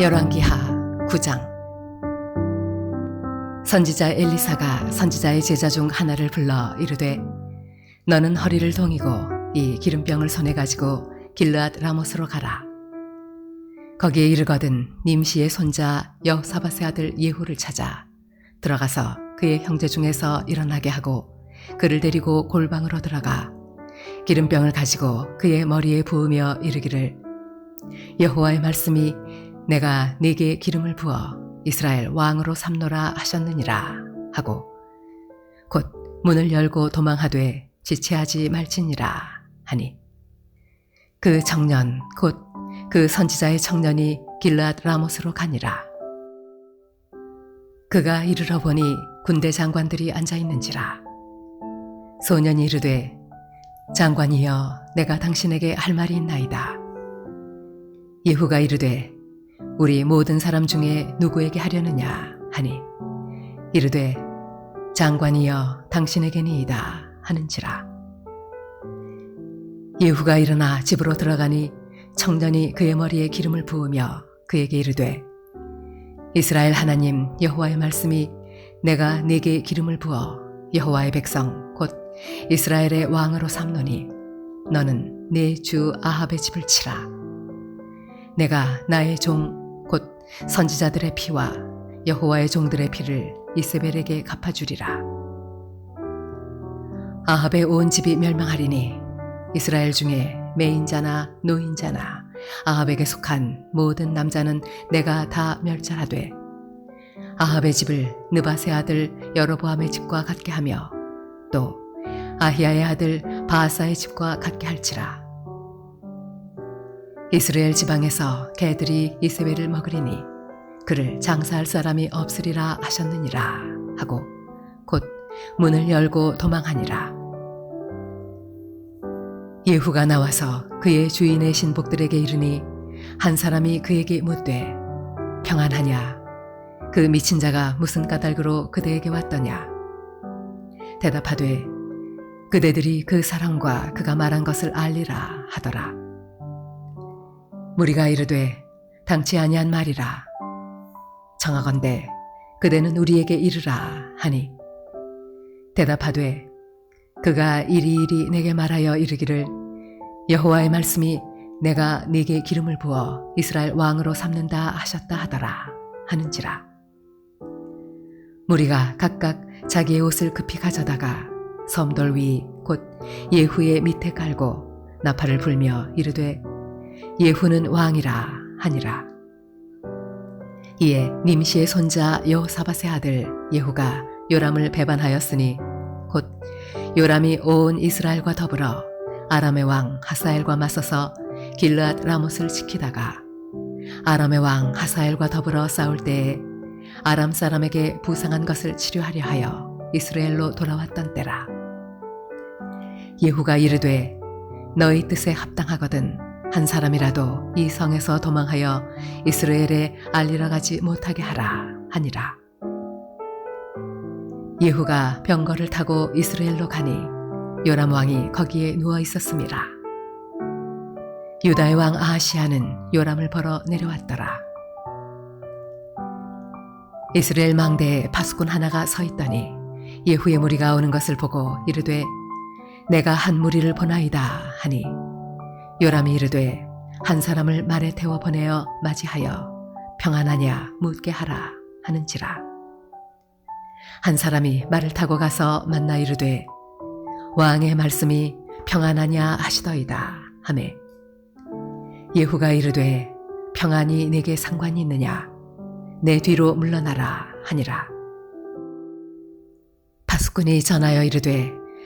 열왕기하 9장. 선지자 엘리사가 선지자의 제자 중 하나를 불러 이르되 너는 허리를 동이고 이 기름병을 손에 가지고 길르앗 라모스로 가라. 거기에 이르거든 님시의 손자 여사바세 아들 예후를 찾아 들어가서 그의 형제 중에서 일어나게 하고 그를 데리고 골방으로 들어가 기름병을 가지고 그의 머리에 부으며 이르기를 여호와의 말씀이 내가 네게 기름을 부어 이스라엘 왕으로 삼노라 하셨느니라 하고 곧 문을 열고 도망하되 지체하지 말지니라 하니 그 청년 곧 그 선지자의 청년이 길르앗 라모스로 가니라. 그가 이르러 보니 군대 장관들이 앉아 있는지라. 소년이 이르되 장관이여 내가 당신에게 할 말이 있나이다. 예후가 이르되 우리 모든 사람 중에 누구에게 하려느냐 하니 이르되 장관이여 당신에게니이다 하는지라. 예후가 일어나 집으로 들어가니 청년이 그의 머리에 기름을 부으며 그에게 이르되 이스라엘 하나님 여호와의 말씀이 내가 네게 기름을 부어 여호와의 백성 곧 이스라엘의 왕으로 삼노니 너는 내 주 아합의 집을 치라. 내가 나의 종곧 선지자들의 피와 여호와의 종들의 피를 이세벨에게 갚아주리라. 아합의 온 집이 멸망하리니 이스라엘 중에 매인자나 노인자나 아합에게 속한 모든 남자는 내가 다 멸절하되 아합의 집을 느바세 아들 여로보암의 집과 같게 하며 또 아히야의 아들 바하사의 집과 같게 할지라. 이스라엘 지방에서 개들이 이세벨을 먹으리니 그를 장사할 사람이 없으리라 하셨느니라 하고 곧 문을 열고 도망하니라. 예후가 나와서 그의 주인의 신복들에게 이르니 한 사람이 그에게 묻되 평안하냐? 그 미친 자가 무슨 까닭으로 그대에게 왔더냐? 대답하되 그대들이 그 사람과 그가 말한 것을 알리라 하더라 무리가 이르되 당치 아니한 말이라. 청하건대 그대는 우리에게 이르라 하니. 대답하되 그가 이리이리 내게 말하여 이르기를 여호와의 말씀이 내가 네게 기름을 부어 이스라엘 왕으로 삼는다 하셨다 하더라 하는지라. 무리가 각각 자기의 옷을 급히 가져다가 섬돌 위 곧 예후의 밑에 깔고 나팔을 불며 이르되 예후는 왕이라 하니라. 이에 님시의 손자 여호사밧의 아들 예후가 요람을 배반하였으니 곧 요람이 온 이스라엘과 더불어 아람의 왕 하사엘과 맞서서 길르앗 라못을 지키다가 아람의 왕 하사엘과 더불어 싸울 때에 아람 사람에게 부상한 것을 치료하려 하여 이스라엘로 돌아왔던 때라. 예후가 이르되 너희 뜻에 합당하거든 한 사람이라도 이 성에서 도망하여 이스라엘에 알리러 가지 못하게 하라 하니라. 예후가 병거를 타고 이스라엘로 가니 요람 왕이 거기에 누워 있었습니다. 유다의 왕 아하시아는 요람을 벌어 내려왔더라. 이스라엘 망대에 파수꾼 하나가 서 있더니 예후의 무리가 오는 것을 보고 이르되 내가 한 무리를 보나이다 하니 요람이 이르되 한 사람을 말에 태워 보내어 맞이하여 평안하냐 묻게 하라 하는지라. 한 사람이 말을 타고 가서 만나 이르되 왕의 말씀이 평안하냐 하시더이다 하매. 예후가 이르되 평안이 내게 상관이 있느냐? 내 뒤로 물러나라 하니라. 파수꾼이 전하여 이르되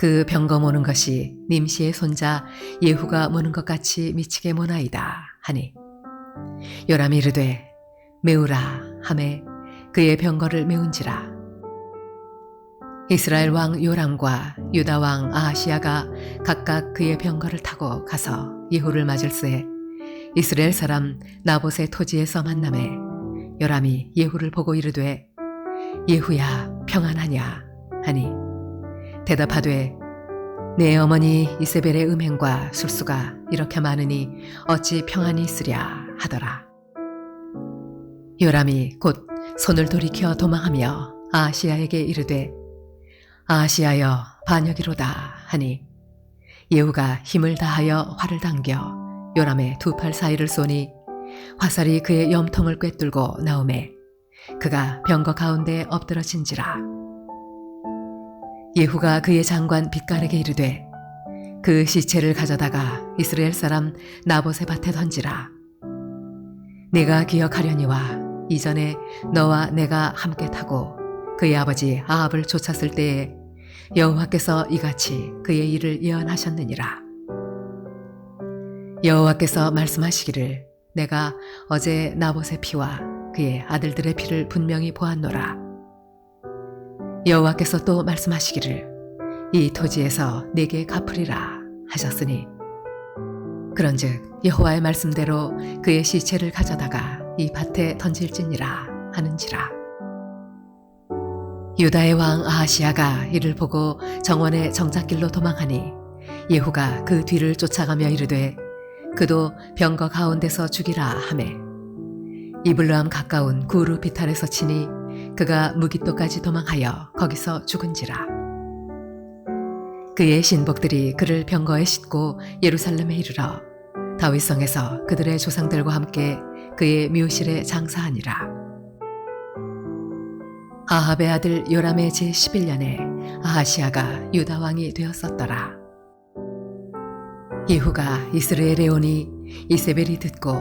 그 병거 모는 것이 님시의 손자 예후가 모는 것 같이 미치게 모나이다 하니 요람이 이르되 메우라 하매 그의 병거를 메운지라. 이스라엘 왕 요람과 유다 왕 아하시아가 각각 그의 병거를 타고 가서 예후를 맞을새 이스라엘 사람 나봇의 토지에서 만남에 요람이 예후를 보고 이르되 예후야 평안하냐? 하니 대답하되 내 어머니 이세벨의 음행과 술수가 이렇게 많으니 어찌 평안히 있으랴 하더라. 요람이 곧 손을 돌이켜 도망하며 아시아에게 이르되 아시아여 반역이로다 하니 예후가 힘을 다하여 활을 당겨 요람의 두 팔 사이를 쏘니 화살이 그의 염통을 꿰뚫고 나오매 그가 병거 가운데 엎드러진지라 예후가 그의 장관 빛깔에게 이르되 그 시체를 가져다가 이스라엘 사람 나봇의 밭에 던지라 내가 기억하려니와 이전에 너와 내가 함께 타고 그의 아버지 아합을 쫓았을 때에 여호와께서 이같이 그의 일을 예언하셨느니라. 여호와께서 말씀하시기를 내가 어제 나봇의 피와 그의 아들들의 피를 분명히 보았노라. 여호와께서 또 말씀하시기를 이 토지에서 내게 갚으리라 하셨으니 그런즉 여호와의 말씀대로 그의 시체를 가져다가 이 밭에 던질지니라 하는지라. 유다의 왕 아하시아가 이를 보고 정원의 정작길로 도망하니 예후가 그 뒤를 쫓아가며 이르되 그도 병거 가운데서 죽이라 하매 이블루함 가까운 구르 비탈에서 치니 그가 무기토까지 도망하여 거기서 죽은지라 그의 신복들이 그를 병거에 싣고 예루살렘에 이르러 다윗성에서 그들의 조상들과 함께 그의 묘실에 장사하니라 아합의 아들 요람의 제 11년에 아하시아가 유다 왕이 되었었더라. 예후가 이스라엘에 오니 이세벨이 듣고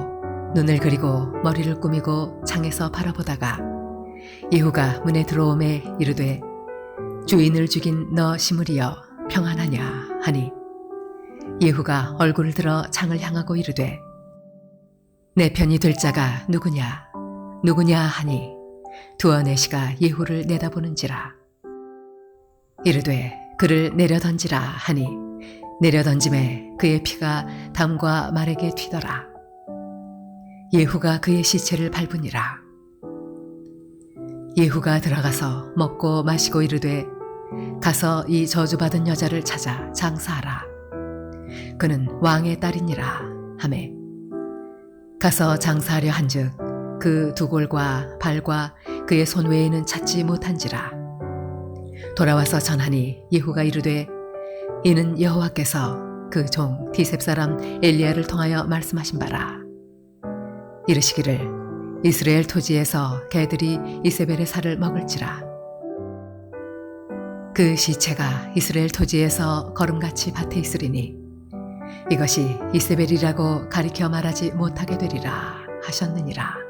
눈을 그리고 머리를 꾸미고 창에서 바라보다가 예후가 문에 들어오매 이르되 주인을 죽인 너 시므리여 평안하냐? 하니 예후가 얼굴을 들어 창을 향하고 이르되 내 편이 될 자가 누구냐? 누구냐? 하니 두어네시가 예후를 내다보는지라. 이르되 그를 내려 던지라. 하니 내려 던짐에 그의 피가 담과 말에게 튀더라. 예후가 그의 시체를 밟으니라 예후가 들어가서 먹고 마시고 이르되 가서 이 저주받은 여자를 찾아 장사하라. 그는 왕의 딸이니라 하매 가서 장사하려 한즉 그 두 골과 발과 그의 손 외에는 찾지 못한지라. 돌아와서 전하니 예후가 이르되 이는 여호와께서 그 종 디셉 사람 엘리야를 통하여 말씀하신 바라. 이르시기를 이스라엘 토지에서 개들이 이세벨의 살을 먹을지라. 그 시체가 이스라엘 토지에서 걸음같이 밭에 있으리니 이것이 이세벨이라고 가리켜 말하지 못하게 되리라 하셨느니라